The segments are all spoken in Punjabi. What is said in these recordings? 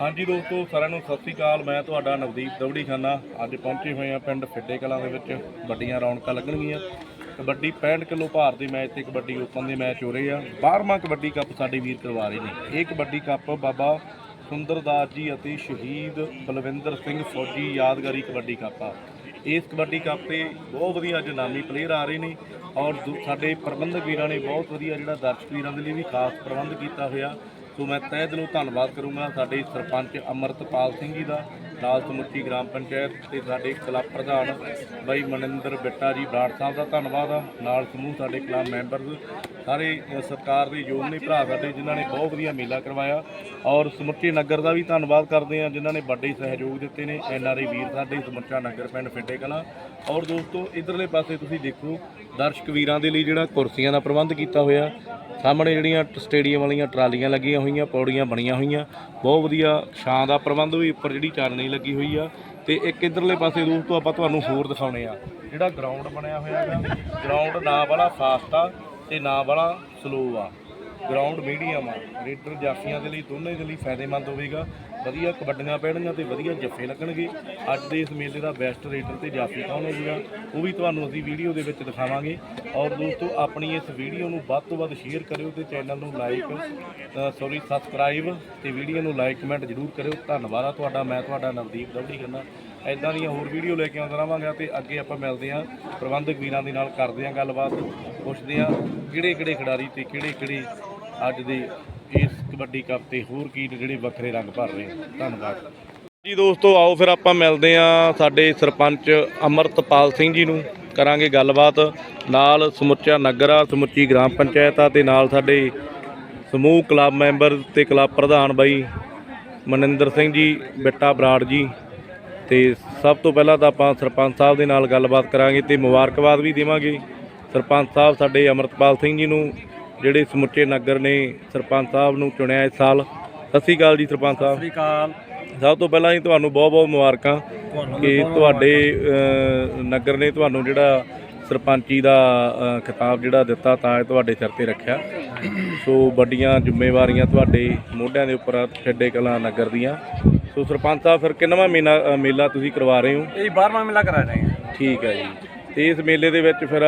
ਹਾਂਜੀ ਦੋਸਤੋ, ਸਾਰਿਆਂ ਨੂੰ ਸਤਿ ਸ੍ਰੀ ਅਕਾਲ। ਮੈਂ ਤੁਹਾਡਾ ਨਵਦੀਪ ਦਵੜੀ ਖਾਨਾ ਅੱਜ ਪਹੁੰਚੇ ਹੋਏ ਆ ਪਿੰਡ ਫਿੱਡੇ ਕਲਾਂ ਦੇ ਵਿੱਚ। ਵੱਡੀਆਂ ਰੌਣਕਾਂ ਲੱਗਣਗੀਆਂ। ਕਬੱਡੀ 65 ਕਿਲੋ ਭਾਰ ਦੇ ਮੈਚ ਤੇ ਕਬੱਡੀ ਓਪਨ ਦੇ ਮੈਚ ਹੋ ਰਹੇ ਆ। 12ਵਾਂ ਕਬੱਡੀ ਕੱਪ ਸਾਡੇ ਵੀਰ ਕਰਵਾ ਰਹੇ ਨੇ। ਇਹ ਕਬੱਡੀ ਕੱਪ ਬਾਬਾ ਸੁੰਦਰਦਾਸ ਜੀ ਅਤੇ ਸ਼ਹੀਦ ਬਲਵਿੰਦਰ ਸਿੰਘ ਫੌਜੀ ਯਾਦਗਾਰੀ ਕਬੱਡੀ ਕੱਪ ਆ। ਇਸ ਕਬੱਡੀ ਕੱਪ ਤੇ ਬਹੁਤ ਵਧੀਆ ਅੱਜ ਨਾਮੀ ਪਲੇਅਰ ਆ ਰਹੇ ਨੇ ਔਰ ਸਾਡੇ ਪ੍ਰਬੰਧਕ ਵੀਰਾਂ ਨੇ ਬਹੁਤ ਵਧੀਆ ਜਿਹੜਾ ਦਰਸ਼ਕ ਵੀਰਾਂ ਦੇ ਲਈ ਵੀ ਖਾਸ ਪ੍ਰਬੰਧ ਕੀਤਾ ਹੋਇਆ। ਸੋ ਮੈਂ ਤਹਿ ਦਿਲੋਂ ਧੰਨਵਾਦ ਕਰੂੰਗਾ ਸਾਡੇ ਸਰਪੰਚ ਅਮਰਤਪਾਲ ਸਿੰਘ ਜੀ ਦਾ ਨਾਲ ਸਮੁੱਚੀ ਗ੍ਰਾਮ ਪੰਚਾਇਤ ਤੇ ਸਾਡੇ ਕਲੱਬ ਪ੍ਰਧਾਨ ਬਾਈ ਮਨਿੰਦਰ ਬਿੱਟਾ ਜੀ ਬਰਾੜ ਸਾਹਿਬ ਦਾ ਧੰਨਵਾਦ ਆ। ਨਾਲ ਸਮੂਹ ਸਾਡੇ ਕਲੱਬ ਮੈਂਬਰਸ ਸਾਰੇ ਸਰਕਾਰ ਦੇ ਯੋਗ ਨੇ ਭਰਾ ਸਾਡੇ ਜਿਨ੍ਹਾਂ ਨੇ ਬਹੁਤ ਵਧੀਆ ਮੇਲਾ ਕਰਵਾਇਆ। ਔਰ ਸਮੁੱਚੇ ਨਗਰ ਦਾ ਵੀ ਧੰਨਵਾਦ ਕਰਦੇ ਆ, ਜਿਨ੍ਹਾਂ ਨੇ ਵੱਡੇ ਸਹਿਯੋਗ ਦਿੱਤੇ ਨੇ। ਐਨਆਰਆਈ ਵੀਰ ਸਾਡੇ, ਸਮੁੱਚਾ ਨਗਰ ਪਿੰਡ ਫਿੱਟੇ ਕਲਾਂ। ਔਰ ਦੋਸਤੋ, ਇਧਰਲੇ ਪਾਸੇ ਤੁਸੀਂ ਦੇਖੋ, ਦਰਸ਼ਕ ਵੀਰਾਂ ਦੇ ਲਈ ਜਿਹੜਾ ਕੁਰਸੀਆਂ ਦਾ ਪ੍ਰਬੰਧ ਕੀਤਾ ਹੋਇਆ। ਸਾਹਮਣੇ ਜਿਹੜੀਆਂ ਸਟੇਡੀਅਮ ਵਾਲੀਆਂ ਟਰਾਲੀਆਂ ਲੱਗੀਆਂ ਹੋਈਆਂ, ਪੌੜੀਆਂ ਬਣੀਆਂ ਹੋਈਆਂ। ਬਹੁਤ ਵਧੀਆ ਛਾਂ ਦਾ ਪ੍ਰਬੰਧ ਵੀ ਉੱਪਰ ਜਿਹੜੀ ਚਾਨਣੀ ਲੱਗੀ ਹੋਈ ਆ ਤੇ ਇੱਕ ਇਧਰਲੇ ਪਾਸੇ ਦੋਸਤੋ ਆਪਾਂ ਤੁਹਾਨੂੰ ਹੋਰ ਦਿਖਾਉਣੇ ਆ। ਜਿਹੜਾ ਗਰਾਊਂਡ ਬਣਿਆ ਹੋਇਆ ਹੈਗਾ ਗਰਾਊਂਡ ਨਾ ਵਾਲਾ ਫਾਸਟ ਆ ਤੇ ਨਾ ਵਾਲਾ ਸਲੋ ਆ। ਗਰਾਊਂਡ ਮੀਡੀਅਮ ਆ। ਰੇਡਰ ਜਾਫੀਆਂ ਦੇ ਲਈ, ਦੋਨੇ ਦੇ ਲਈ ਫਾਇਦੇਮੰਦ ਹੋਵੇਗਾ। ਵਧੀਆ ਕਬੱਡੀਆਂ ਪੈਣਗੀਆਂ ਤੇ ਵਧੀਆ ਜੱਫੇ ਲੱਗਣਗੇ। ਅੱਜ ਦੇ ਇਸ ਮੇਲੇ ਦਾ ਬੈਸਟ ਰੇਟਰ ਤੇ ਜਾਫੀ ਕੌਣ ਹੋਵੇਗਾ ਉਹ ਵੀ ਤੁਹਾਨੂੰ ਅਸੀਂ ਵੀਡੀਓ ਦੇ ਵਿੱਚ ਦਿਖਾਵਾਂਗੇ। ਔਰ ਦੋਸਤੋ, ਆਪਣੀ ਇਸ ਵੀਡੀਓ ਨੂੰ ਵੱਧ ਤੋਂ ਵੱਧ ਸ਼ੇਅਰ ਕਰਿਓ ਤੇ ਚੈਨਲ ਨੂੰ ਲਾਈਕ ਸੌਰੀ ਸਬਸਕ੍ਰਾਈਬ ਤੇ ਵੀਡੀਓ ਨੂੰ ਲਾਈਕ ਕਮੈਂਟ ਜ਼ਰੂਰ ਕਰਿਓ। ਧੰਨਵਾਦ ਆ ਤੁਹਾਡਾ, ਮੈਂ ਤੁਹਾਡਾ ਨਵਦੀਪ ਦਵੜੀ ਕਰਨਾ ਐਦਾਂ ਦੀਆਂ ਹੋਰ ਵੀਡੀਓ ਲੈ ਕੇ ਆਉਂਦਾ ਰਹਾਂਗਾ ਤੇ ਅੱਗੇ ਆਪਾਂ ਮਿਲਦੇ ਹਾਂ। ਪ੍ਰਬੰਧਕ ਵੀਰਾਂ ਦੇ ਨਾਲ ਕਰਦੇ ਹਾਂ ਗੱਲਬਾਤ, ਪੁੱਛਦੇ ਹਾਂ ਕਿਹੜੇ ਕਿਹੜੇ ਖਿਡਾਰੀ ਤੇ ਕਿਹੜੇ ਕਿਹੜੇ ਅੱਜ ਦੇ ਇਸ ਕਬੱਡੀ ਕੱਪ ਤੇ ਹੋਰ ਕੀ ਜਿਹੜੇ ਵੱਖਰੇ ਰੰਗ ਭਰ ਰਹੇ ਧੰਨਵਾਦ। ਜੀ ਦੋਸਤੋ, ਆਓ ਫਿਰ ਆਪਾਂ ਮਿਲਦੇ ਹਾਂ ਸਾਡੇ ਸਰਪੰਚ ਅਮਰਤਪਾਲ ਸਿੰਘ ਜੀ ਨੂੰ। ਕਰਾਂਗੇ ਗੱਲਬਾਤ। ਨਾਲ ਸਮੁੱਚਾ ਨਗਰ ਆ, ਸਮੁੱਚੀ ਗ੍ਰਾਮ ਪੰਚਾਇਤ ਆ ਤੇ ਨਾਲ ਸਾਡੇ ਸਮੂਹ ਕਲੱਬ ਮੈਂਬਰ ਤੇ ਕਲੱਬ ਪ੍ਰਧਾਨ ਬਾਈ ਮਨਿੰਦਰ ਸਿੰਘ ਜੀ, ਬਿੱਟਾ ਬਰਾੜ ਜੀ। ਤੇ ਸਭ ਤੋਂ ਪਹਿਲਾਂ ਤਾਂ ਆਪਾਂ ਸਰਪੰਚ ਸਾਹਿਬ ਦੇ ਨਾਲ ਗੱਲਬਾਤ ਕਰਾਂਗੇ ਤੇ ਮੁਬਾਰਕਬਾਦ ਵੀ ਦੇਵਾਂਗੇ। ਸਰਪੰਚ ਸਾਹਿਬ ਸਾਡੇ ਅਮਰਤਪਾਲ ਸਿੰਘ ਜੀ ਨੂੰ। ਜਿਹੜੇ ਸਮੁੱਚੇ ਨਗਰ ਨੇ ਸਰਪੰਚ ਸਾਹਿਬ ਨੂੰ ਚੁਣਿਆ ਇਸ ਸਾਲ। ਸਤਿ ਸ਼੍ਰੀ ਅਕਾਲ ਜੀ ਸਰਪੰਚ ਸਾਹਿਬ। ਸ੍ਰੀ ਅਕਾਲ। ਸਭ ਤੋਂ ਪਹਿਲਾਂ ਹੀ ਤੁਹਾਨੂੰ ਬਹੁਤ ਬਹੁਤ ਮੁਬਾਰਕਾਂ ਕਿ ਤੁਹਾਡੇ ਨਗਰ ਨੇ ਤੁਹਾਨੂੰ ਜਿਹੜਾ ਸਰਪੰਚੀ ਦਾ ਖਿਤਾਬ ਜਿਹੜਾ ਦਿੱਤਾ ਤਾਂ ਇਹ ਤੁਹਾਡੇ ਸਿਰ ਤੇ ਰੱਖਿਆ। ਸੋ ਵੱਡੀਆਂ ਜ਼ਿੰਮੇਵਾਰੀਆਂ ਤੁਹਾਡੇ ਮੋਢਿਆਂ ਦੇ ਉੱਪਰ ਛੱਡੇ ਕਲਾਂ ਨਗਰ ਦੀਆਂ। ਸੋ ਸਰਪੰਚ ਸਾਹਿਬ ਫਿਰ ਕਿੰਨਵਾਂ ਮੇਲਾ ਤੁਸੀਂ ਕਰਵਾ ਰਹੇ ਹੋ? ਇਹ 12ਵਾਂ ਮੇਲਾ ਕਰਾ ਰਹੇ ਹਾਂ। ਠੀਕ ਹੈ ਜੀ। ਤੇ ਇਸ ਮੇਲੇ ਦੇ ਵਿੱਚ ਫਿਰ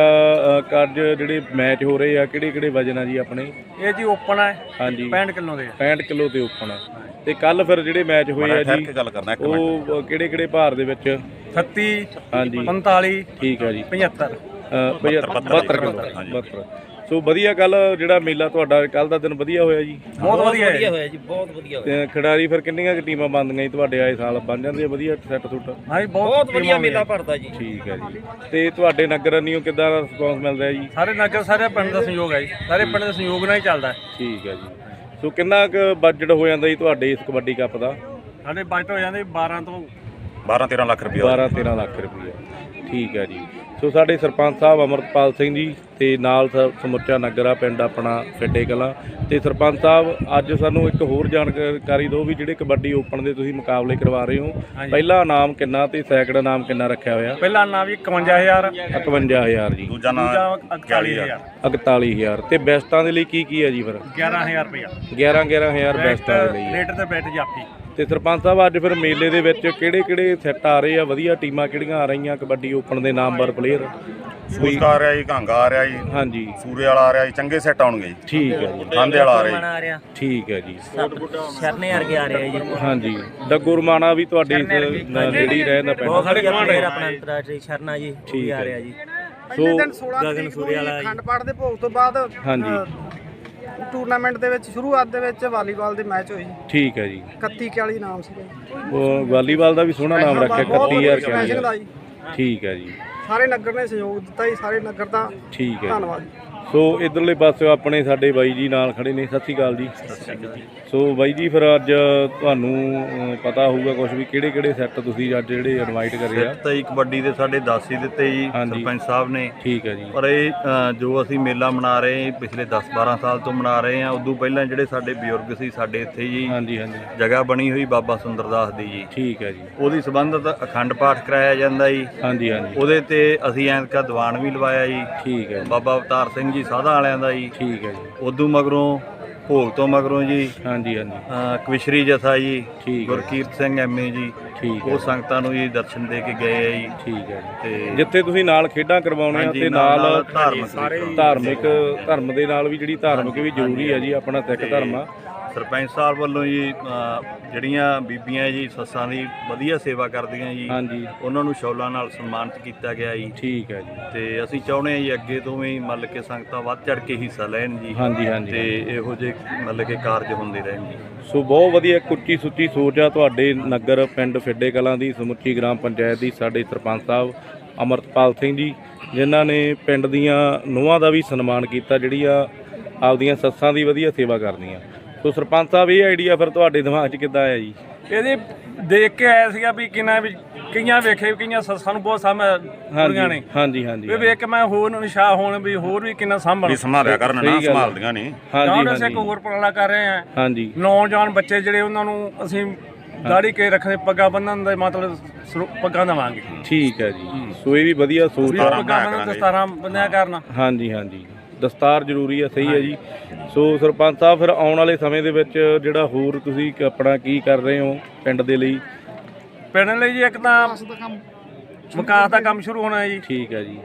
ਕੱਜ ਜਿਹੜੇ ਮੈਚ ਹੋ ਰਹੇ ਆ ਕਿਹੜੇ ਕਿਹੜੇ ਵਜਨ ਆ ਜੀ ਆਪਣੇ? ਇਹ ਜੀ ਓਪਨ ਹੈ ਹਾਂਜੀ। 65 ਕਿਲੋ ਦੇ 65 ਕਿਲੋ ਤੇ ਓਪਨ ਆ। ਤੇ ਕੱਲ ਫਿਰ ਜਿਹੜੇ ਮੈਚ ਹੋਏ ਆ ਜੀ ਉਹ ਕਿਹੜੇ ਕਿਹੜੇ ਭਾਰ ਦੇ ਵਿੱਚ? 36 ਹਾਂਜੀ। 45 ਠੀਕ ਹੈ ਜੀ। 75 ਅ, ਭਈਆ 72 ਕਿਲੋ 72 ਸੋ ਵਧੀਆ ਕੱਲ ਜਿਹੜਾ ਮੇਲਾ ਤੁਹਾਡਾ ਕੱਲ ਦਾ ਦਿਨ ਵਧੀਆ ਹੋਇਆ ਜੀ। ਬਹੁਤ ਵਧੀਆ ਹੋਇਆ ਜੀ ਬਹੁਤ ਵਧੀਆ ਤੇ ਖਿਡਾਰੀ ਫਿਰ ਕਿੰਨੀਆਂ ਕੁ ਟੀਮਾਂ ਬੰਦੀਆਂ ਜੀ ਤੁਹਾਡੇ ਆਏ ਸਾਲ? ਬਣ ਜਾਂਦੇ ਆ ਵਧੀਆ ਸੈੱਟ ਸੁੱਟ ਹਾਂ ਜੀ ਬਹੁਤ ਵਧੀਆ ਮੇਲਾ। ਭਰਦਾ ਜੀ। ਠੀਕ ਹੈ ਜੀ। ਤੇ ਤੁਹਾਡੇ ਨਗਰ ਨੂੰ ਕਿੱਦਾਂ ਦਾ ਰਿਸਪੌਂਸ ਮਿਲ ਰਿਹਾ ਜੀ? ਸਾਰੇ ਨਗਰ ਸਾਰੇ ਪਿੰਡ ਦਾ ਸਹਿਯੋਗ ਹੈ ਜੀ। ਸਾਰੇ ਪਿੰਡ ਦੇ ਸਹਿਯੋਗ ਨਾਲ ਹੀ ਚੱਲਦਾ ਹੈ। ਠੀਕ ਹੈ ਜੀ। ਸੋ ਕਿੰਨਾ ਕੁ ਬਜਟ ਹੋ ਜਾਂਦਾ ਜੀ ਤੁਹਾਡੇ ਇਸ ਕਬੱਡੀ ਕੱਪ ਦਾ? ਸਾਡੇ ਬਜਟ ਹੋ ਜਾਂਦੇ 12 ਤੋਂ 12 13 ਲੱਖ ਰੁਪਏ। 12 13 ਲੱਖ ਰੁਪਏ। ਠੀਕ ਹੈ ਜੀ। ਸੋ ਸਾਡੇ ਸਰਪੰਚ ਸਾਹਿਬ ਅਮਰਪਾਲ ਸਿੰਘ ਜੀ ਤੇ ਨਾਲ ਸਮੁੱਚਾ ਨਗਰ ਪਿੰਡ ਆਪਣਾ ਫਿੱਡੇ ਕਲਾਂ। ਤੇ ਸਰਪੰਚ ਸਾਹਿਬ ਅੱਜ ਸਾਨੂੰ ਇੱਕ ਹੋਰ ਜਾਣਕਾਰੀ ਦਿਓ ਵੀ ਜਿਹੜੇ ਕਬੱਡੀ ਓਪਨ ਦੇ ਤੁਸੀਂ ਮੁਕਾਬਲੇ ਕਰਵਾ ਰਹੇ ਹੋ। ਪਹਿਲਾ ਨਾਮ ਕਿੰਨਾ ਤੇ ਸੈਕੰਡ ਨਾਮ ਕਿੰਨਾ ਰੱਖਿਆ ਹੋਇਆ? ਪਹਿਲਾ ਨਾਮ ਵੀ 51000 51000 ਜੀ। ਦੂਜਾ ਨਾਂ ਦੂਜਾ 41000 41000 ਤੇ ਬੈਸਟਾਂ ਦੇ ਲਈ ਕੀ ਕੀ ਹੈ ਜੀ ਫਿਰ? 11000 ਰੁਪਇਆ 11 11000 ਬੈਸਟਾਂ ਦੇ ਲਈ ਹੈ। ਰੇਟ ਤੇ ਬੈਠ ਜਾਫੀ। ਤੇ ਸਰਪੰਚ ਸਾਹਿਬ ਅੱਜ ਫਿਰ ਮੇਲੇ ਦੇ ਵਿੱਚ ਕਿਹੜੇ ਕਿਹੜੇ ਸੈੱਟ ਆ ਰਹੇ ਆ? ਵਧੀਆ ਟੀਮਾਂ ਕਿਹੜੀਆਂ ਆ ਰਹੀਆਂ? ਕਬੱਡੀ ਓਪਨ ਦੇ ਨਾਮਵਰ ਪਲੇਅਰ ਸੂਸਕਾ ਆ ਰਿਹਾ ਜੀ ਘਾਂਗਾ ਆ ਰਿਹਾ ਜੀ। ਹਾਂਜੀ। ਸੂਰੇ ਵਾਲਾ ਆ ਰਿਹਾ ਜੀ ਚੰਗੇ ਸੈੱਟ ਆਉਣਗੇ ਜੀ। ਠੀਕ ਹੈ ਜੀ। ਖਾਂਦੇ ਵਾਲਾ ਆ ਰਿਹਾ ਜੀ। ਠੀਕ ਹੈ ਜੀ। ਸ਼ਰਨੇ ਵਰਗੇ ਆ ਰਿਹਾ ਜੀ। ਹਾਂਜੀ। ਡੱਗੂ ਰਮਾਣਾ ਵੀ ਤੁਹਾਡੀ ਇਸ ਨੇੜੇ ਹੀ ਰਹਿੰਦਾ ਬਹੁਤ ਪਿੰਡ ਵਧੀਆ ਪਲੇਅਰ ਆਪਣਾ ਅੰਤਰਰਾਸ਼ਟਰੀ ਸ਼ਰਨਾ ਜੀ ਵੀ ਆ ਰਿਹਾ ਜੀ। ਸੋ ਦਿਨ 16 ਗਗਨ ਤਰੀਕ ਸੂਰੇ ਵਾਲਾ। ਖੰਡ ਪਾਠ ਦੇ ਭੋਗ ਤੋਂ ਬਾਅਦ ਹਾਂਜੀ। ਟੂਰਨਾਮੈਂਟ ਦੇ ਵਿੱਚ ਸ਼ੁਰੂਆਤ ਦੇ ਵਿੱਚ ਵਾਲੀਬਾਲ ਦੇ ਮੈਚ ਹੋਏ ਠੀਕ ਹੈ ਜੀ। 31 41 ਨਾਮ ਸੀਗਾ। ਉਹ ਵਾਲੀਬਾਲ ਦਾ ਵੀ ਸੋਹਣਾ ਨਾਮ ਰੱਖਿਆ ਬਹੁਤ 31000 ਸਪੈਸ਼ਲ ਦਾ ਕਿਹਾ ਜੀ। ਠੀਕ ਹੈ ਜੀ। ਸਾਰੇ ਨਗਰ ਨੇ ਸਹਿਯੋਗ ਦਿੱਤਾ ਜੀ ਸਾਰੇ ਨਗਰ ਦਾ ਠੀਕ ਹੈ ਜੀ। ਧੰਨਵਾਦ। ਜੀ ਸੋ ਇਧਰਲੇ ਪਾਸੇ ਆਪਣੇ ਸਾਡੇ ਬਾਈ ਜੀ ਨਾਲ ਖੜੇ ਨੇ ਸਤਿ ਸ਼੍ਰੀ ਅਕਾਲ ਜੀ। ਸੋ ਬਾਈ ਜੀ ਫਿਰ ਅੱਜ ਤੁਹਾਨੂੰ ਅਹ, ਪਤਾ ਹੋਊਗਾ ਕੁਝ ਵੀ ਕਿਹੜੇ ਕਿਹੜੇ ਸੈੱਟ ਤੁਸੀਂ ਅੱਜ ਜਿਹੜੇ ਇਨਵਾਈਟ ਕਰੇ ਆ। ਤਾਂ ਕਬੱਡੀ ਦੇ ਸਾਡੇ 10 ਹੀ ਦਿੱਤੇ ਜੀ ਹਾਂਜੀ। ਸਰਪੰਚ ਸਾਹਿਬ ਨੇ। ਠੀਕ ਹੈ ਜੀ। ਪਰ ਇਹ ਅ, ਜੋ ਅਸੀਂ ਮੇਲਾ ਮਨਾ ਰਹੇ ਹਾਂ ਪਿਛਲੇ 10-12 ਸਾਲ ਤੋਂ ਮਨਾ ਰਹੇ ਹਾਂ ਉਦੋਂ ਪਹਿਲਾਂ ਜਿਹੜੇ ਸਾਡੇ ਬਜ਼ੁਰਗ ਸੀ ਸਾਡੇ ਇੱਥੇ ਜੀ ਹਾਂਜੀ ਹਾਂਜੀ। ਜਗ੍ਹਾ ਬਣੀ ਹੋਈ ਬਾਬਾ ਸੁੰਦਰਦਾਸ ਦੀ ਜੀ। ਠੀਕ ਹੈ ਜੀ। ਉਹਦੀ ਸੰਬੰਧਤ ਅਖੰਡ ਪਾਠ ਕਰਾਇਆ ਜਾਂਦਾ ਜੀ। ਹਾਂਜੀ ਹਾਂਜੀ। ਉਹਦੇ ਤੇ ਅਸੀਂ ਐਨਕਾ ਦੀਵਾਨ ਵੀ ਲਵਾਇਆ ਜੀ। ਠੀਕ ਹੈ ਜੀ। ਬਾਬਾ ਅਵਤਾਰ ਸਿੰਘ ਜੀ ਸਾਧਾਂ ਵਾਲਿਆਂ ਦਾ ਜੀ। ਠੀਕ ਹੈ ਜੀ। ਉਦੋਂ ਮਗਰੋਂ ਭੋਗ ਤੋਂ ਮਗਰੋਂ ਜੀ। ਹਾਂਜੀ ਹਾਂਜੀ। ਅ, ਕਵਿਸ਼ਰੀ ਜਥਾ ਜੀ ਠੀਕ ਹੈ। ਗੁਰਕੀਰਤ ਸਿੰਘ ਐਮਏ ਜੀ ਠੀਕ ਹੈ ਉਹ ਸੰਗਤਾਂ ਨੂੰ ਜੀ ਦਰਸ਼ਨ ਦੇ ਕੇ ਗਏ ਆ ਜੀ। ਠੀਕ ਹੈ ਜੀ। ਤੇ ਜਿੱਥੇ ਤੁਸੀਂ ਨਾਲ ਖੇਡਾਂ ਕਰਵਾਉਣੇ ਆ ਹਾਂਜੀ, ਤੇ ਨਾਲ- ਧਾਰਮਿਕ ਧਾਰਮਿਕ ਧਰਮ ਦੇ ਨਾਲ ਵੀ ਜਿਹੜੀ ਧਾਰਮਿਕ ਵੀ ਜ਼ਰੂਰੀ ਹੈ ਜੀ ਆਪਣਾ ਸਿੱਖ ਧਰਮ ਆ। ਸਰਪੰਚ ਸਾਹਿਬ ਵੱਲੋਂ ਜੀ ਅ, ਜਿਹੜੀਆਂ ਬੀਬੀਆਂ ਜੀ ਸੱਸਾਂ ਦੀ ਵਧੀਆ ਸੇਵਾ ਕਰਦੀਆਂ ਜੀ ਹਾਂਜੀ। ਉਹਨਾਂ ਨੂੰ ਸ਼ੌਲਾਂ ਨਾਲ ਸਨਮਾਨਿਤ ਕੀਤਾ ਗਿਆ ਜੀ। ਠੀਕ ਹੈ ਜੀ। ਤੇ ਅਸੀਂ ਚਾਹੁੰਦੇ ਹਾਂ ਜੀ ਅੱਗੇ ਤੋਂ ਵੀ ਮਤਲਬ ਕਿ ਸੰਗਤਾਂ ਵੱਧ ਚੜ ਕੇ ਹਿੱਸਾ ਲੈਣ ਜੀ। ਹਾਂਜੀ ਹਾਂਜੀ ਤੇ ਇਹੋ ਜਿਹੇ ਮਤਲਬ ਕਿ ਕਾਰਜ ਹੁੰਦੇ ਰਹਿਣ ਜੀ। ਸੋ ਬਹੁਤ ਵਧੀਆ ਇੱਕ ਉੱਚੀ ਸੁੱਚੀ ਸੋਚ ਆ ਤੁਹਾਡੇ ਨਗਰ ਪਿੰਡ ਫਿੱਡੇ ਕਲਾਂ ਦੀ ਸਮੁੱਚੀ ਗ੍ਰਾਮ ਪੰਚਾਇਤ ਦੀ ਸਾਡੇ ਸਰਪੰਚ ਸਾਹਿਬ ਅਮਰਤਪਾਲ ਸਿੰਘ ਜੀ ਜਿਨ੍ਹਾਂ ਨੇ ਪਿੰਡ ਦੀਆਂ ਨੂੰਹਾਂ ਦਾ ਵੀ ਸਨਮਾਨ ਕੀਤਾ ਜਿਹੜੀਆਂ ਆਪਦੀਆਂ ਸੱਸਾਂ ਦੀ ਵਧੀਆ ਸੇਵਾ ਕਰਦੀਆਂ। ਸੋ ਸਰਪੰਚ ਸਾਹਿਬ ਇਹ ਆਈਡੀਆ ਫਿਰ ਤੁਹਾਡੇ ਦਿਮਾਗ 'ਚ ਕਿੱਦਾਂ ਆਇਆ ਜੀ? ਇਹਦੇ ਦੇਖ ਕੇ ਆਇਆ ਸੀਗਾ ਵੀ ਕਿੰਨਾ ਵੀ ਕਈਆਂ ਵੇਖੇ ਕਈਆਂ ਸੱਸਾਂ ਨੂੰ ਬਹੁਤ ਸਾਂਭਿਆ ਕੁੜੀਆਂ ਨੇ। ਹਾਂਜੀ ਹਾਂਜੀ ਵੀ ਵੇਖ ਕੇ ਮੈਂ ਹੋਰ ਨੂੰ ਨਿਸ਼ਾ ਹੋਣ ਵੀ ਹੋਰ ਵੀ ਕਿੰਨਾ ਸਾਂਭਣ। ਵੀ ਸੰਭਾਲਿਆ ਕਰਨ ਨਾ। ਸੰਭਾਲਦੀਆਂ ਨਹੀਂ ਹਾਂਜੀ ਜਾਂ ਅਸੀਂ ਇੱਕ ਹਾਂਜੀ। ਹੋਰ ਉਪਰਾਲਾ ਕਰ ਰਹੇ ਹਾਂ। ਹਾਂਜੀ। ਨੌਜਵਾਨ ਬੱਚੇ ਜਿਹੜੇ ਉਹਨਾਂ ਨੂੰ ਅਸੀਂ ਦਾੜੀ ਕੇ ਰੱਖਦੇ ਪੱਗਾਂ ਬੰਨਣ ਦਾ ਮਤਲਬ ਪੱਗਾਂ ਦੇਵਾਂਗੇ। ਠੀਕ ਹੈ ਜੀ। ਸੋ ਇਹ ਵੀ ਵਧੀਆ ਸੋਚ ਆ। ਪੱਗਾਂ ਬੰਨਣ ਕਰਾਂਗੇ। ਦਸਤਾਰਾਂ ਬੰਨਿਆ ਕਰਨਾ। ਹਾਂਜੀ ਹਾਂਜੀ। ਦਸਤਾਰ ਜ਼ਰੂਰੀ ਹੈ ਸਹੀ ਹੈ ਜੀ। ਸੋ ਸਰਪੰਚ ਸਾਹਿਬ ਫਿਰ ਆਉਣ ਵਾਲੇ ਸਮੇਂ ਦੇ ਵਿੱਚ ਜਿਹੜਾ ਹੋਰ ਤੁਸੀਂ ਕ- ਆਪਣਾ ਕੀ ਕਰ ਰਹੇ ਹੋ ਪਿੰਡ ਦੇ ਲਈ? ਪਿੰਡ ਲਈ ਜੀ ਇੱਕ ਤਾਂ ਵਿਕਾਸ ਦਾ ਕੰਮ ਸ਼ੁਰੂ ਹੋਣਾ ਹੈ ਜੀ। ਠੀਕ ਹੈ ਜੀ।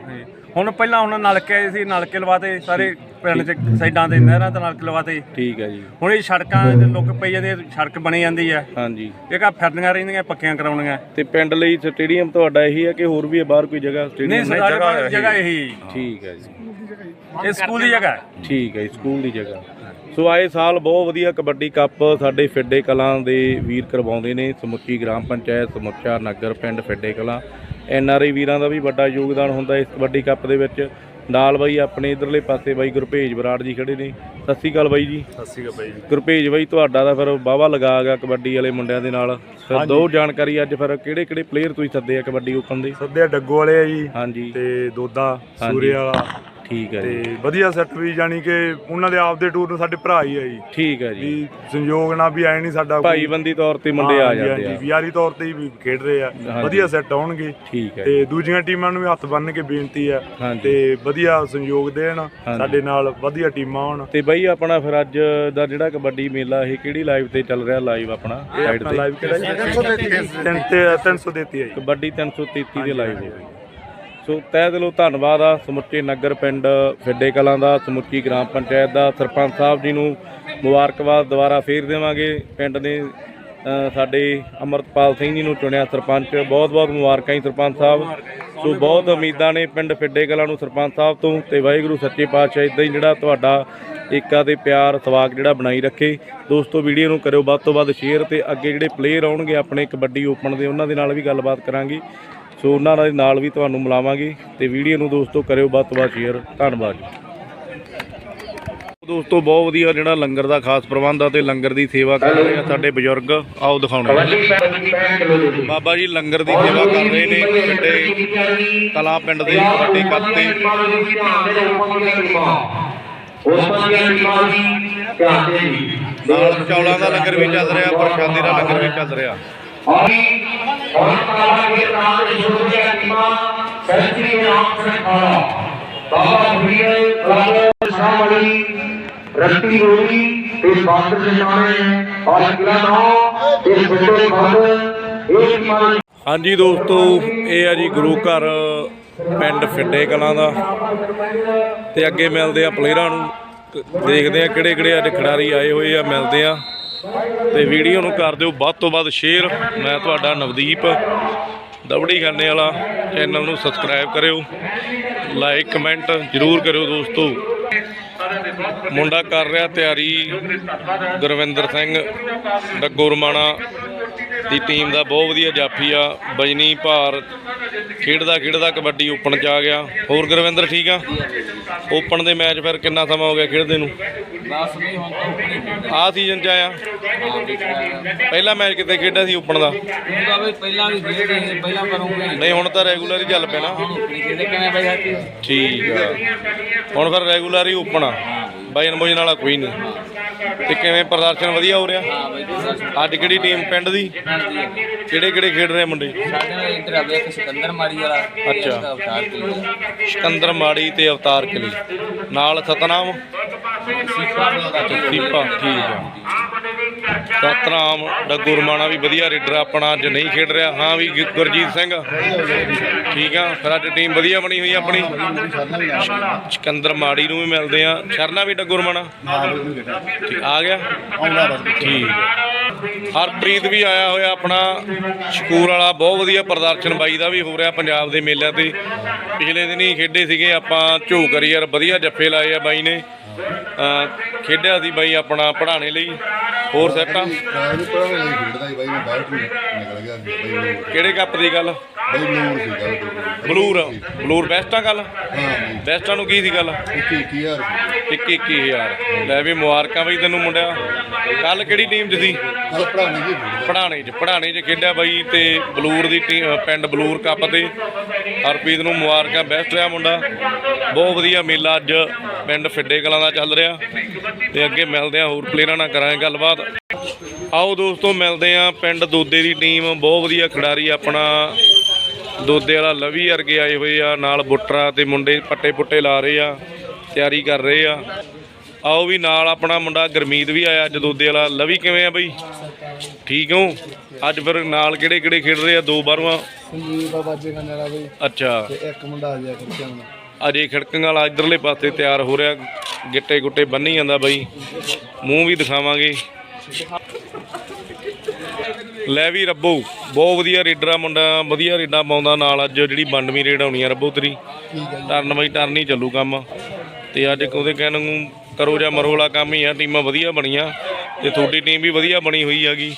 ਹੁਣ ਪਹਿਲਾਂ ਹੁਣ ਨਲਕੇ ਆਏ ਸੀ ਨਲਕੇ ਲਵਾਤੇ ਸਾਰੇ ਪਿੰਡ 'ਚ ਸਾਈਡਾਂ ਤੇ ਨਹਿਰਾਂ ਤੇ ਨਲਕੇ ਲਵਾਤੇ ਠੀਕ ਹੈ ਜੀ। ਹੁਣ ਇਹ ਸੜਕਾਂ ਦੇ ਲੋਕ ਪਈ ਜਾਂਦੇ ਸੜਕ ਬਣੀ ਜਾਂਦੀ ਹੈ ਹਾਂਜੀ। ਇੱਕ ਆ ਫਿਰਦੀਆਂ ਰਹਿੰਦੀਆਂ ਪੱਕੀਆਂ ਕਰਾਉਣੀਆਂ। ਤੇ ਪਿੰਡ ਲਈ ਸਟੇਡੀਅਮ ਤੁਹਾਡਾ ਇਹੀ ਹੈ ਕਿ ਹੋਰ ਵੀ ਹੈ ਬਾਹਰ ਕੋਈ ਜਗ੍ਹਾ ਨਹੀਂ ਸਟੇਡੀਅਮ ਸਰਦਾਰ ਜਗ੍ਹਾ ਜਗ੍ਹਾ ਇਹੀ। ਜਗ੍ਹਾ ਇਹੀ। ਠੀਕ ਹੈ ਜੀ। ਇਹ ਸਕੂਲ ਦੀ ਜਗ੍ਹਾ ਹੈ। ਠੀਕ ਹੈ ਜੀ, ਸਕੂਲ ਦੀ ਜਗ੍ਹਾ। ਸੋ ਆਏ ਸਾਲ ਬਹੁਤ ਵਧੀਆ ਕਬੱਡੀ ਕੱਪ ਸਾਡੇ ਫਿੱਡੇ ਕਲਾਂ ਦੇ ਵੀਰ ਕਰਵਾਉਂਦੇ ਨੇ ਸਮੁੱਚੀ ਗ੍ਰਾਮ ਪੰਚਾਇਤ ਸਮੁੱਚਾ ਨਗਰ ਪਿੰਡ ਫਿੱਡੇ ਕਲਾਂ। ਐਨ ਆਰ ਆਈ ਵੀਰਾਂ ਦਾ ਵੀ ਵੱਡਾ ਯੋਗਦਾਨ ਹੁੰਦਾ ਇਸ ਕਬੱਡੀ ਕੱਪ ਦੇ ਵਿੱਚ। ਨਾਲ ਬਾਈ ਆਪਣੇ ਇਧਰਲੇ ਪਾਸੇ ਬਾਈ ਗੁਰਭੇਜ ਬਰਾੜ ਜੀ ਖੜੇ ਨੇ। ਸਤਿ ਸ਼੍ਰੀ ਅਕਾਲ ਬਾਈ ਜੀ। ਸਤਿ ਸ਼੍ਰੀ ਅਕਾਲ ਬਾਈ ਜੀ। ਗੁਰਭੇਜ ਬਾਈ ਤੁਹਾਡਾ ਤਾਂ ਫਿਰ ਵਾਹਵਾ ਲਗਾ ਗਿਆ ਕਬੱਡੀ ਵਾਲੇ ਮੁੰਡਿਆਂ ਦੇ ਨਾਲ। ਫਿਰ ਦੋ ਜਾਣਕਾਰੀ ਅੱਜ ਫਿਰ ਕਿਹੜੇ ਕਿਹੜੇ ਪਲੇਅਰ ਤੁਸੀਂ ਸੱਦੇ ਆ ਕਬੱਡੀ ਓਪਨ ਦੇ? ਸੱਦਿਆ ਡੱਗੋ ਵਾਲੇ ਆ ਜੀ ਹਾਂਜੀ। ਤੇ ਦੋਦਾ। ਸੂਰੇ ਵਾਲਾ ਠੀਕ ਹੈ ਜੀ। ਤੇ ਵਧੀਆ ਸੈੱਟ ਵੀ ਜਾਨੀ ਕਿ ਉਹਨਾਂ ਦੇ ਆਪਦੇ ਟੂਰ ਨੂੰ ਸਾਡੇ ਭਰਾ ਹੀ ਆ ਜੀ। ਠੀਕ ਹੈ ਜੀ। ਵੀ ਸੰਯੋਗ ਨਾਲ ਵੀ ਆਏ ਨਹੀਂ ਸਾਡਾ ਕੋਈ। ਭਾਈਬੰਦੀ ਤੌਰ ਤੇ ਮੁੰਡੇ ਆ ਹਾਂਜੀ, ਜਾਂਦੇ ਹਾਂਜੀ, ਆ ਯਾਰੀ ਤੌਰ ਤੇ ਹੀ ਵੀ ਖੇਡ ਰਹੇ ਆ। ਹਾਂਜੀ। ਵਧੀਆ ਸੈੱਟ ਆਉਣਗੇ। ਠੀਕ ਹੈ ਤੇ ਦੂਜੀਆਂ ਟੀਮਾਂ ਨੂੰ ਵੀ ਹੱਥ ਬੰਨ੍ਹ ਕੇ ਬੇਨਤੀ ਆ। ਹਾਂਜੀ। ਤੇ ਵਧੀਆ ਸੰਯੋਗ ਦੇਣ। ਸਾਡੇ ਨਾਲ ਵਧੀਆ ਟੀਮਾਂ ਆਉਣ। ਤੇ ਬਾਈ ਆਪਣਾ ਫਿਰ ਅੱਜ ਦਾ ਜਿਹੜਾ ਕਬੱਡੀ ਮੇਲਾ ਇਹ ਕਿਹੜੀ ਲਾਈਵ ਤੇ ਚੱਲ ਰਿਹਾ ਲਾਈਵ ਆਪਣਾ? ਸਾਈਡ ਆਪਣਾ ਤੇ? ਲਾਈਵ ਕਿਹੜਾ ਜੀ? 300 ਦਿੱਤੀ ਹੈ ਜੀ। ਕਬੱਡੀ 333 ਦੇ ਲਾਈਵ ਹੋਵੇ। ਸੋ ਤਹਿ ਦਿਲੋਂ ਧੰਨਵਾਦ ਆ ਸਮੁੱਚੇ ਨਗਰ ਪਿੰਡ ਫਿੱਡੇ ਕਲਾਂ ਦਾ, ਸਮੁੱਚੀ ਗ੍ਰਾਮ ਪੰਚਾਇਤ ਦਾ। ਸਰਪੰਚ ਸਾਹਿਬ ਜੀ ਨੂੰ ਮੁਬਾਰਕਬਾਦ ਦੁਬਾਰਾ ਫੇਰ ਦੇਵਾਂਗੇ। ਪਿੰਡ ਦੇ ਸਾਡੇ ਅਮਰਤਪਾਲ ਸਿੰਘ ਜੀ ਨੂੰ ਚੁਣਿਆ ਸਰਪੰਚ। ਬਹੁਤ ਬਹੁਤ ਮੁਬਾਰਕਾਂ ਜੀ ਸਰਪੰਚ ਸਾਹਿਬ। ਸੋ ਬਹੁਤ ਉਮੀਦਾਂ ਨੇ ਪਿੰਡ ਫਿੱਡੇ ਕਲਾਂ ਨੂੰ ਸਰਪੰਚ ਸਾਹਿਬ ਤੋਂ। ਤੇ ਵਾਹਿਗੁਰੂ ਸੱਚੇ ਪਾਤਸ਼ਾਹ ਇਦਾਂ ਹੀ ਜਿਹੜਾ ਤੁਹਾਡਾ ਏਕਾ ਤੇ ਪਿਆਰ ਸਵਾਗ ਜਿਹੜਾ ਬਣਾਈ ਰੱਖੇ। ਦੋਸਤੋ, ਵੀਡੀਓ ਨੂੰ ਕਰਿਓ ਵੱਧ ਤੋਂ ਵੱਧ ਸ਼ੇਅਰ ਤੇ ਅੱਗੇ ਜਿਹੜੇ ਪਲੇਅਰ ਆਉਣਗੇ ਆਪਣੇ ਕਬੱਡੀ ਓਪਨ ਦੇ, ਉਹਨਾਂ ਦੇ ਨਾਲ ਵੀ ਗੱਲਬਾਤ ਕਰਾਂਗੇ। ਸੋ ਉਹਨਾਂ ਦੇ ਨਾਲ ਵੀ ਤੁਹਾਨੂੰ ਮਿਲਾਵਾਂਗੇ ਤੇ ਵੀਡੀਓ ਨੂੰ ਦੋਸਤੋ ਕਰਿਓ ਵੱਧ ਤੋਂ ਵੱਧ ਸ਼ੇਅਰ ਧੰਨਵਾਦ ਜੀ। ਦੋਸਤੋ, ਬਹੁਤ ਵਧੀਆ ਜਿਹੜਾ ਲੰਗਰ ਦਾ ਖਾਸ ਪ੍ਰਬੰਧ ਆ ਤੇ ਲੰਗਰ ਦੀ ਸੇਵਾ ਕਰ ਰਹੇ ਆ ਸਾਡੇ ਬਜ਼ੁਰਗ। ਆਓ ਦਿਖਾਉਣੇ ਬਾਬਾ ਜੀ, ਲੰਗਰ ਦੀ ਸੇਵਾ ਕਰ ਰਹੇ ਨੇ ਫਿੱਡੇ ਕਲਾ ਪਿੰਡ ਦੇ, ਵੱਡੇ ਕੱਪ ਤੇ ਨਾਲ ਚੌਲਾਂ ਦਾ ਲੰਗਰ ਵੀ ਚੱਲ ਰਿਹਾ, ਪ੍ਰਸ਼ਾਦੇ ਦਾ ਲੰਗਰ ਵੀ ਚੱਲ ਰਿਹਾ। ਰੱਤੀ ਰੋੜੀ, ਤੇ ਬਾਦਰ ਦੇ ਨਾਮੇ ਔਰ ਅਗਲਾ ਨਾਮ, ਤੇ ਛੋਟੇ ਖੰਡ ਇੱਕ ਮਾਨ ਹਾਂਜੀ ਦੋਸਤੋ, ਇਹ ਆ ਜੀ ਗੁਰੂ ਘਰ ਪਿੰਡ ਫਿੱਡੇ ਕਲਾਂ ਦਾ। ਤੇ ਅੱਗੇ ਮਿਲਦੇ ਆ ਪਲੇਅਰਾਂ ਨੂੰ। ਦੇਖਦੇ ਆ ਕਿਹੜੇ ਕਿਹੜੇ ਅੱਜ ਖਿਡਾਰੀ ਆਏ ਹੋਏ ਆ, ਮਿਲਦੇ ਆ। ਤੇ ਵੀਡੀਓ ਨੂੰ ਕਰ ਦਿਓ। ਵੱਧ ਤੋਂ ਵੱਧ ਸ਼ੇਅਰ। ਮੈਂ ਤੁਹਾਡਾ ਨਵਦੀਪ ਦਬੜੀ ਖਾਨੇ ਵਾਲਾ। ਚੈਨਲ ਨੂੰ ਸਬਸਕ੍ਰਾਈਬ ਕਰਿਓ। ਲਾਈਕ, ਕਮੈਂਟ ਜਰੂਰ ਕਰਿਓ ਦੋਸਤੋ। ਮੁੰਡਾ ਕਰ ਰਿਹਾ ਤਿਆਰੀ। ਗੁਰਵਿੰਦਰ ਸਿੰਘ ਡੱਗੋਰਮਾਣਾ ਦੀ ਟੀਮ ਦਾ ਬਹੁਤ ਵਧੀਆ ਜਾਫੀ ਆ। ਬਜਨੀ ਭਾਰ ਖੇਡਦਾ ਖੇਡਦਾ ਕਬੱਡੀ ਓਪਨ ਚ ਆ ਗਿਆ। ਹੋਰ ਗੁਰਵਿੰਦਰ ਠੀਕ ਆ? ਓਪਨ ਦੇ ਮੈਚ ਫਿਰ ਕਿੰਨਾ ਸਮਾਂ ਹੋ ਗਿਆ ਖੇਡਦੇ ਨੂੰ? ਆ ਸੀਜ਼ਨ ਚ ਆਇਆ। ਪਹਿਲਾ ਮੈਚ ਕਿਤੇ ਖੇਡਿਆ ਸੀ ਓਪਨ ਦਾ? ਪਹਿਲਾਂ ਵੀ ਖੇਡਦੇ ਸੀ ਪਹਿਲਾਂ ਕਰੂੰਗੇ ਨਹੀਂ ਹੁਣ ਤਾਂ ਰੈਗੂਲਰ ਹੀ ਚੱਲ ਪੈਣਾ। ਖੇਡੇ ਕਿਵੇਂ ਬਈ ਸਾਥੀ ਠੀਕ ਆ। ਹੁਣ ਫਿਰ ਰੈਗੂਲਰ ਹੀ ਓਪਨ ਆ। ਵਜਨ ਵਜਨ ਵਾਲਾ ਕੋਈ ਨਹੀਂ। ਤੇ ਕਿਵੇਂ ਪ੍ਰਦਰਸ਼ਨ ਵਧੀਆ ਹੋ ਰਿਹਾ? ਹਾਂ ਬਈ ਅੱਜ ਕਿਹੜੀ ਟੀਮ ਪਿੰਡ ਦੀ? ਕਿਹੜੇ ਕਿਹੜੇ ਖੇਡ ਰਹੇ ਮੁੰਡੇ? ਸਾਡੇ ਨਾਲ ਇੱਧਰ ਆ ਇੱਕ ਸਿਕੰਦਰ ਮਾਰੀ ਵਾਲਾ ਅੱਛਾ। ਅਵਤਾਰ ਸਿਕੰਦਰ ਮਾੜੀ ਤੇ ਅਵਤਾਰ ਕਿਲੀ। ਨਾਲ ਸਤਨਾਮ? ਸੀਫਾ ਦਾ ਦੀਪਾ ਠੀਕ ਆ। ਸਤਨਾਮ ਡੱਗੂ ਰਮਾਣਾ ਵੀ ਵਧੀਆ ਰੇਡਰ ਆਪਣਾ ਅੱਜ ਨਹੀਂ ਖੇਡ ਰਿਹਾ, ਹਾਂ ਵੀ ਗੁਰਜੀਤ ਸਿੰਘ। ਠੀਕ ਆ, ਫਿਰ ਅੱਜ ਟੀਮ ਵਧੀਆ ਬਣੀ ਹੋਈ ਆਪਣੀ। ਸਿਕੰਦਰ ਮਾੜੀ ਨੂੰ ਵੀ ਮਿਲਦੇ ਆ। ਸ਼ਰਨਾ ਵੀ ਡੱਗੂ ਰਮਾਣਾ ਆ ਗਿਆ? ਠੀਕ। ਹਰਪ੍ਰੀਤ ਵੀ ਆਇਆ ਹੋਇਆ ਆਪਣਾ। ਸ਼ਕੂਰ ਵਾਲਾ ਬਹੁਤ ਵਧੀਆ ਪ੍ਰਦਰਸ਼ਨ ਬਾਈ ਦਾ ਵੀ ਹੋ ਰਿਹਾ ਪੰਜਾਬ ਦੇ ਮੇਲਿਆਂ ਤੇ। ਪਿਛਲੇ ਦਿਨ ਹੀ ਖੇਡੇ ਸੀਗੇ ਆਪਾਂ ਝੋਕਰ ਯਾਰ ਵਧੀਆ ਜੱਫੇ ਲਾਏ ਆ ਬਾਈ ਨੇ। ਖੇਡਿਆ ਸੀ ਬਾਈ ਆਪਣਾ ਪੜ੍ਹਾਣੇ ਲਈ। ਹੋਰ ਸੈਟਾਂ ਨਹੀਂ ਪੜਾਉਣ ਲਈ ਖੇਡਦਾ ਸੀ ਬਾਈ ਮੈਂ ਬਾਹਰ ਨੂੰ ਨਿਕਲ ਗਿਆ ਸੀ ਬਾਈ ਬਲੂਰ ਕਿਹੜੇ ਕੱਪ ਦੀ ਗੱਲ? ਬਾਈ ਬਲੂਰ। ਸੀਗਾ ਉਹ ਬਲੂਰ ਬਲੂਰ ਬੈਸਟਾਂ ਗੱਲ? ਹਾਂ ਬਾਈ ਬੈਸਟਾਂ ਨੂੰ ਕੀ ਸੀ ਗੱਲ? ਇੱਕੀ ਇੱਕੀ ਹਜ਼ਾਰ। ਸੀ ਇੱਕ 21000 ਲੈ ਵੀ ਮੁਬਾਰਕਾਂ ਬਈ ਤੈਨੂੰ ਮੁੰਡਿਆ। ਕੱਲ ਕਿਹੜੀ ਟੀਮ 'ਚ ਸੀ ਨਾਲ ਪੜਾਉਣੇ ਜੀ ਖੇਡਦਾ ਪੜਾਣੇ 'ਚ। ਪੜਾਣੇ 'ਚ ਖੇਡਿਆ ਬਾਈ ਤੇ ਬਲੂਰ ਦੀ ਟੀਮ ਪਿੰਡ ਬਲੂਰ ਕੱਪ ਤੇ। ਹਰਪ੍ਰੀਤ ਨੂੰ ਮੁਬਾਰਕਾਂ ਬੈਸਟ ਰਿਹਾ ਮੁੰਡਾ। ਬਹੁਤ ਵਧੀਆ ਮੇਲਾ ਅੱਜ ਪਿੰਡ ਫਿੱਡੇ ਕਲਾਂ ਦਾ ਚੱਲ ਰਿਹਾ। ਤੇ ਅੱਗੇ ਮਿਲਦੇ ਆ ਹੋਰ ਪਲੇਅਰਾਂ ਨਾਲ ਕਰਾਂਗੇ ਗੱਲਬਾਤ। ਆਓ ਦੋਸਤੋ ਮਿਲਦੇ ਆ ਪਿੰਡ ਦੋਦੇ ਦੀ ਟੀਮ। ਬਹੁਤ ਵਧੀਆ ਖਿਡਾਰੀ ਆਪਣਾ। ਦੋਦੇ ਵਾਲਾ ਲਵੀ ਵਰਗੇ ਆਏ ਹੋਏ ਆ ਨਾਲ ਬੁੱਟਰਾ ਤੇ ਮੁੰਡੇ ਪੱਟੇ ਪੁੱਟੇ ਲਾ ਰਹੇ ਆ ਤਿਆਰੀ ਕਰ ਰਹੇ ਆ। ਆਓ ਵੀ ਨਾਲ ਆਪਣਾ ਮੁੰਡਾ ਗਰਮੀਤ ਵੀ ਆਇਆ ਅੱਜ ਦੋਦੇ ਵਾਲਾ। ਲਵੀ ਕਿਵੇਂ ਆ ਬਈ? ਠੀਕ ਹੋ? ਅੱਜ ਫਿਰ ਨਾਲ ਕਿਹੜੇ ਕਿਹੜੇ ਖੇਡ ਰਹੇ ਆ? ਦੋ ਬਾਰਵਾਂ ਸੰਜੀਵ ਬਾਬਾ ਜੀ ਖਾਨੇ ਵਾਲਾ ਬਈ। ਅੱਛਾ। ਤੇ ਇੱਕ ਮੁੰਡਾ ਆ ਗਿਆ ਖਿੱਚਿਆ ਹੁਣ ਅਜੇ ਖੜਕਣ ਵਾਲਾ ਇਧਰਲੇ ਪਾਸੇ ਤਿਆਰ ਹੋ ਰਿਹਾ। ਗਿੱਟੇ ਗੁੱਟੇ ਬੰਨੀ ਜਾਂਦਾ ਬਾਈ। ਮੂੰਹ ਵੀ ਦਿਖਾਵਾਂਗੇ। ਲੈ ਵੀ ਰੱਬੋ, ਬਹੁਤ ਵਧੀਆ ਰੇਡਰ ਆ ਮੁੰਡਾ, ਵਧੀਆ ਰੇਡਾਂ ਪਾਉਂਦਾ ਨਾਲ ਅੱਜ ਜਿਹੜੀ ਬੰਡਵੀਂ ਰੇਡ ਆਉਣੀ ਆ ਰੱਬੋ ਤੇਰੀ। ਟਰਨ ਬਾਈ ਟਰਨ ਹੀ ਚੱਲੂ ਕੰਮ। ਤੇ ਅੱਜ ਉਹਦੇ ਕਹਿਣ ਨੂੰ ਕਰੋ ਜਾਂ ਮਰੋ ਵਾਲਾ ਕੰਮ ਹੀ ਆ, ਟੀਮਾਂ ਵਧੀਆ ਬਣੀਆਂ। ਤੇ ਤੁਹਾਡੀ ਟੀਮ ਵੀ ਵਧੀਆ ਬਣੀ ਹੋਈ ਹੈਗੀ।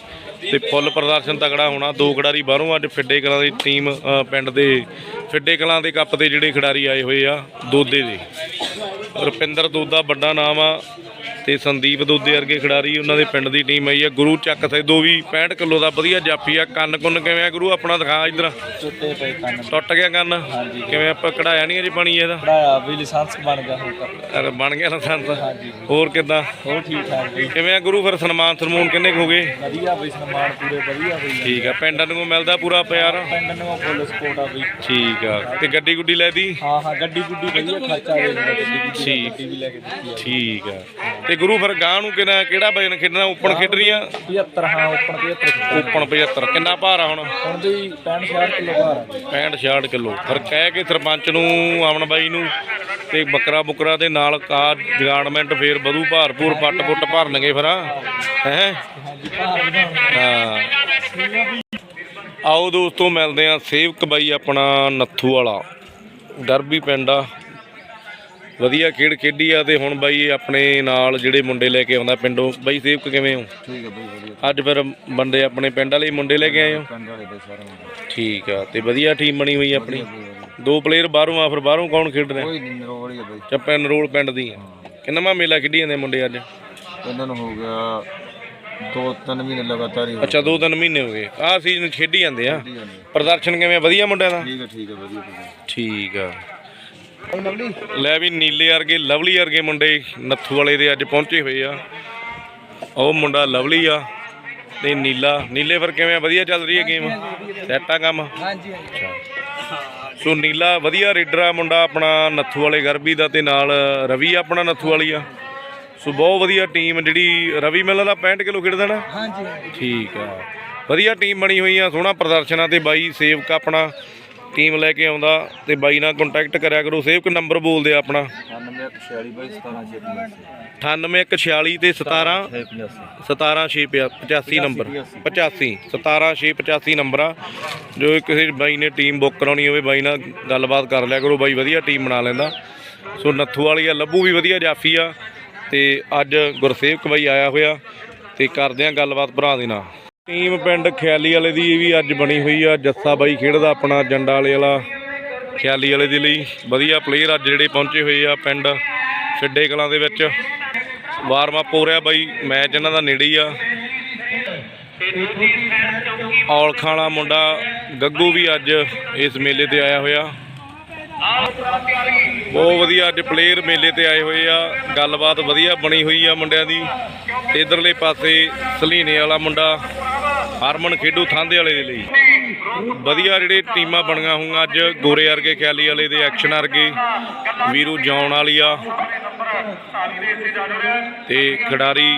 ਤੇ ਫੁੱਲ ਪ੍ਰਦਰਸ਼ਨ ਤਗੜਾ ਹੋਣਾ, ਦੋ ਖਿਡਾਰੀ ਬਾਹਰੋਂ ਅੱਜ ਫਿੱਡੇ ਕਲਾਂ ਦੀ ਟੀਮ ਪਿੰਡ ਦੇ ਫਿੱਡੇ ਕਲਾਂ ਦੇ ਕੱਪ ਦੇ ਜਿਹੜੇ ਖਿਡਾਰੀ ਆਏ ਹੋਏ ਆ, ਦੋਦੇ ਦੇ। ਰੁਪਿੰਦਰ ਦੋਦਾ ਵੱਡਾ ਨਾਮ ਆ ਤੇ ਸੰਦੀਪ ਦੋਦੇ ਵਰਗੇ ਖਿਡਾਰੀ ਉਹਨਾਂ ਦੇ ਪਿੰਡ ਦੀ ਟੀਮ ਆਈ ਆ। ਗੁਰੂ ਚੱਕ ਸੈਦੋ ਵੀ 65 ਕਿਲੋ ਦਾ ਵਧੀਆ ਜਾਫੀ ਆ। ਕੰਨ ਕੁੰਨ ਕਿਵੇਂ ਆ ਗੁਰੂ? ਆਪਣਾ ਦਿਖਾ ਇਧਰ। ਟੁੱਟੇ ਪਏ ਕੰਨ। ਟੁੱਟ ਗਿਆ ਕੰਨ? ਕਿਵੇਂ ਆਪਾਂ ਕਢਾਇਆ ਨਹੀਂ ਅਜੇ ਪਾਣੀ ਇਹਦਾ? ਵੀ ਲਾਇਸੈਂਸ ਬਣ ਗਿਆ ਹੁਣ ਤੱਕ ਅਰੇ ਬਣ ਗਿਆ ਲਾਇਸੈਂਸ। ਹੋਰ ਕਿੱਦਾਂ? ਹੋਰ ਠੀਕ ਠਾਕ ਕਿਵੇਂ ਆ ਗੁਰੂ? ਫਿਰ ਸਨਮਾਨ ਸਰਮੂਨ ਕਿੰਨੇ ਹੋ ਗਏ? ਵਧੀਆ ਬਈ ਸਨਮਾਨ ਪੂਰੇ ਵਧੀਆ ਬਈ। ਠੀਕ ਆ ਪਿੰਡਾਂ ਨੂੰ ਮਿਲਦਾ ਪੂਰਾ ਪਿਆਰ? ਪਿੰਡ ਨੂੰ ਫੁੱਲ ਸਪੋਰਟ ਆ ਬਈ। ਠੀਕ ਆ। ਤੇ ਗੱਡੀ ਗੁੱਡੀ ਲੈ ਦੀ ਹਾਂ ਹਾਂ ਗੱਡੀ ਗੁੱਡੀ ਵਧੀਆ ਖਰਚਾ ਗੱਡੀ ਗੁੱਡੀ ਵੀ ਲੈ ਕੇ ਦਿੱਤੀ ਆ। ਠੀਕ ਆ। ਤੇ ਗੁਰੂ ਫਿਰ ਗਾਂ ਨੂੰ ਕਿਹੜਾ ਕਿਹੜਾ ਵਜਨ ਖੇਡਣਾ ਓਪਨ ਖੇਡ ਰਹੀ ਆ 75 ਹਾਂ ਓਪਨ 75 ਓਪਨ 75 ਕਿੰਨਾ ਭਾਰ ਆ ਹੁਣ? ਹੁਣ ਦੀ 65 60 ਕਿਲੋ ਭਾਰ ਆ। ਬਈ 65 66 ਕਿਲੋ। ਫਿਰ ਕਹਿ ਕੇ ਸਰਪੰਚ ਨੂੰ ਆਮਨ ਬਾਈ ਨੂੰ ਤੇ ਬੱਕਰਾ ਬੁਕਰਾ ਦੇ ਨਾਲ ਕਾ ਜਗਾੜਮੈਂਟ ਫੇਰ ਵਧੂ ਭਾਰ ਭੂਰ ਪੱਟ ਪੁੱਟ ਭਰਨਗੇ ਫਿਰ ਹੈ? ਹਾਂ? ਆਓ ਦੋਸਤੋ ਮਿਲਦੇ ਆ ਸੇਵਕ ਬਾਈ ਆਪਣਾ ਨੱਥੂ ਵਾਲਾ। ਡਰਬੀ ਪਿੰਡ ਆ। ਵਧੀਆ ਖੇਡ ਖੇਡੀ ਆ ਤੇ ਹੁਣ ਬਾਈ ਆਪਣੇ ਨਾਲ ਜਿਹੜੇ ਮੁੰਡੇ ਲੈ ਕੇ ਆਉਂਦਾ ਪਿੰਡੋਂ ਬਾਈ ਸੇਵਕ ਕਿਵੇਂ ਹੋ? ਠੀਕ ਹੈ ਬਾਈ ਵਧੀਆ। ਅੱਜ ਫਿਰ ਬੰਦੇ ਆਪਣੇ ਪਿੰਡ ਵਾਲੇ ਹੀ ਮੁੰਡੇ ਲੈ ਕੇ ਆਏ ਹੋ? ਪਿੰਡ ਵਾਲੇ ਦੇ ਸਾਰੇ ਠੀਕ ਆ ਤੇ ਵਧੀਆ ਟੀਮ ਬਣੀ ਹੋਈ ਆਪਣੀ। ਦੋ ਪਲੇਅਰ ਬਾਹਰੋਂ ਆ ਫਿਰ ਬਾਹਰੋਂ ਕੌਣ ਖੇਡ ਰਿਹਾ? ਕੋਈ ਨਰੋਲ ਹੈ ਬਾਈ। ਚੱਪਾ ਨਰੋਲ ਪਿੰਡ ਦੀ ਆ। ਕਿੰਨਾ ਮੇਲਾ ਖੇਡੀ ਜਾਂਦੇ ਮੁੰਡੇ ਅੱਜ? ਇਹਨਾਂ ਨੂੰ ਹੋ ਗਿਆ ਦੋ ਤਿੰਨ ਮਹੀਨੇ ਲਗਾਤਾਰ ਹੀ ਹੋ ਅੱਛਾ ਦੋ ਤਿੰਨ ਮਹੀਨੇ ਹੋ ਗਏ। ਆਹ ਸੀਜ਼ਨ ਖੇਡੀ ਜਾਂਦੇ ਆ। ਪ੍ਰਦਰਸ਼ਨ ਕਿਵੇਂ ਵਧੀਆ ਮੁੰਡਿਆਂ ਦਾ? ਠੀਕ ਹੈ ਠੀਕ ਹੈ ਵਧੀਆ ਠੀਕ ਆ। ਲੈ ਵੀ ਨੀਲੇ ਵਰਗੇ ਲਵਲੀ ਵਰਗੇ ਮੁੰਡੇ ਨੱਥੂ ਵਾਲੇ ਦੇ ਅੱਜ ਪਹੁੰਚੇ ਹੋਏ ਆ। ਉਹ ਮੁੰਡਾ ਲਵਲੀ ਆ ਤੇ ਨੀਲਾ। ਨੀਲੇ ਫਿਰ ਕਿਵੇਂ ਆ? ਵਧੀਆ ਚੱਲ ਰਹੀ ਹੈ ਗੇਮ ਸੈੱਟ ਆ ਕੰਮ? ਹਾਂਜੀ ਸੋ ਨੀਲਾ ਵਧੀਆ ਰੇਡਰ ਆ ਮੁੰਡਾ ਆਪਣਾ ਨੱਥੂ ਵਾਲੇ ਗਰਬੀ ਦਾ ਤੇ ਨਾਲ ਰਵੀ ਆਪਣਾ ਨੱਥੂ ਵਾਲੀ ਆ। ਸੋ ਬਹੁਤ ਵਧੀਆ ਟੀਮ ਜਿਹੜੀ ਰਵੀ ਮਿਲਣ ਦਾ 65 ਕਿਲੋ ਖੇਡਦਾ ਨਾ। ਹਾਂਜੀ ਠੀਕ ਆ। ਵਧੀਆ ਟੀਮ ਬਣੀ ਹੋਈ ਆ ਸੋਹਣਾ ਪ੍ਰਦਰਸ਼ਨ ਆ ਤੇ ਬਾਈ ਸੇਵਕ ਆਪਣਾ। ਟੀਮ ਲੈ ਕੇ ਆਉਂਦਾ ਤੇ ਬਾਈ ਨਾਲ ਕੰਟੈਕਟ ਕਰਿਆ ਕਰੋ ਸੇਵਕ ਨੰਬਰ ਬੋਲਦੇ ਆ ਆਪਣਾ। 96 ਬਾਈ 17 98146 ਤੇ 17 17685 ਨੰਬਰ 85 17685 ਨੰਬਰ ਆ। ਜੋ ਕਿਸੇ ਬਾਈ ਨੇ ਟੀਮ ਬੁੱਕ ਕਰਾਉਣੀ ਹੋਵੇ ਬਾਈ ਨਾਲ ਗੱਲਬਾਤ ਕਰ ਲਿਆ ਕਰੋ ਬਾਈ ਵਧੀਆ ਟੀਮ ਬਣਾ ਲੈਂਦਾ। ਸੋ ਨੱਥੂ ਵਾਲੀ ਆ ਲੱਭੂ ਵੀ ਵਧੀਆ ਜਾਫੀ ਆ। ਤੇ ਅੱਜ ਗੁਰਸੇਵਕ ਬਾਈ ਆਇਆ ਹੋਇਆ ਤੇ ਕਰਦੇ ਆ ਗੱਲਬਾਤ ਭਰਾ ਦੇ ਨਾਲ। ਟੀਮ ਪਿੰਡ ਖਿਆਲੀ ਵਾਲੇ ਦੀ ਵੀ ਅੱਜ ਬਣੀ ਹੋਈ ਆ, ਜੱਸਾ ਬਾਈ ਖੇਡਦਾ ਆਪਣਾ ਜੰਡਾ ਵਾਲੇ ਵਾਲਾ, ਖਿਆਲੀ ਵਾਲੇ ਦੇ ਲਈ। ਵਧੀਆ ਪਲੇਅਰ ਅੱਜ ਜਿਹੜੇ ਪਹੁੰਚੇ ਹੋਏ ਆ ਪਿੰਡ ਫਿੱਡੇ ਕਲਾਂ ਦੇ ਵਿੱਚ। ਵਾਰਮ ਅਪ ਹੋ ਰਿਹਾ ਬਾਈ ਮੈਚ ਇਹਨਾਂ ਦਾ ਨੇੜੇ ਹੀ ਆ। ਔਲਖਾਂ ਵਾਲਾ ਮੁੰਡਾ ਗੱਗੂ ਵੀ ਅੱਜ ਇਸ ਮੇਲੇ ਤੇ ਆਇਆ ਹੋਇਆ। ਬਹੁਤ ਵਧੀਆ ਅੱਜ ਪਲੇਅਰ ਮੇਲੇ ਤੇ ਆਏ ਹੋਏ ਆ। ਗੱਲਬਾਤ ਵਧੀਆ ਬਣੀ ਹੋਈ ਆ ਮੁੰਡਿਆਂ ਦੀ। ਇਧਰਲੇ ਪਾਸੇ ਸਲੀਨੇ ਵਾਲਾ ਮੁੰਡਾ, ਹਰਮਨ ਖੇਡੂ ਥਾਂਦੇ ਵਾਲੇ ਦੇ ਲਈ। ਵਧੀਆ ਜਿਹੜੇ ਟੀਮਾਂ ਬਣੀਆਂ ਹੋਈਆਂ ਅੱਜ, ਗੋਰੇ ਵਰਗੇ, ਖਿਆਲੀ ਵਾਲੇ ਦੇ ਐਕਸ਼ਨ ਵਰਗੇ। ਵੀਰੂ ਜੌਨ ਵਾਲੀ ਆ। ਤੇ ਖਿਡਾਰੀ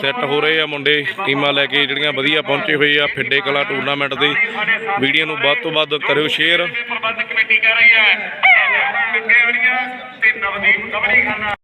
ਸੈੱਟ ਹੋ ਰਹੇ ਆ ਮੁੰਡੇ। ਟੀਮਾਂ ਲੈ ਕੇ ਜਿਹੜੀਆਂ ਵਧੀਆ ਪਹੁੰਚੇ ਹੋਏ ਆ ਫਿੱਡੇ ਕਲਾ ਟੂਰਨਾਮੈਂਟ ਦੇ। ਵੀਡੀਓ ਨੂੰ ਵੱਧ ਤੋਂ ਵੱਧ ਕਰਿਓ ਸ਼ੇਅਰ ਪ੍ਰਬੰਧਕ ਕਮੇਟੀ ਕਰ ਰਹੀ ਹੈ ਤੇ ਨਵਦੀਪ ਕਬੜੀ ਖਾਨਾ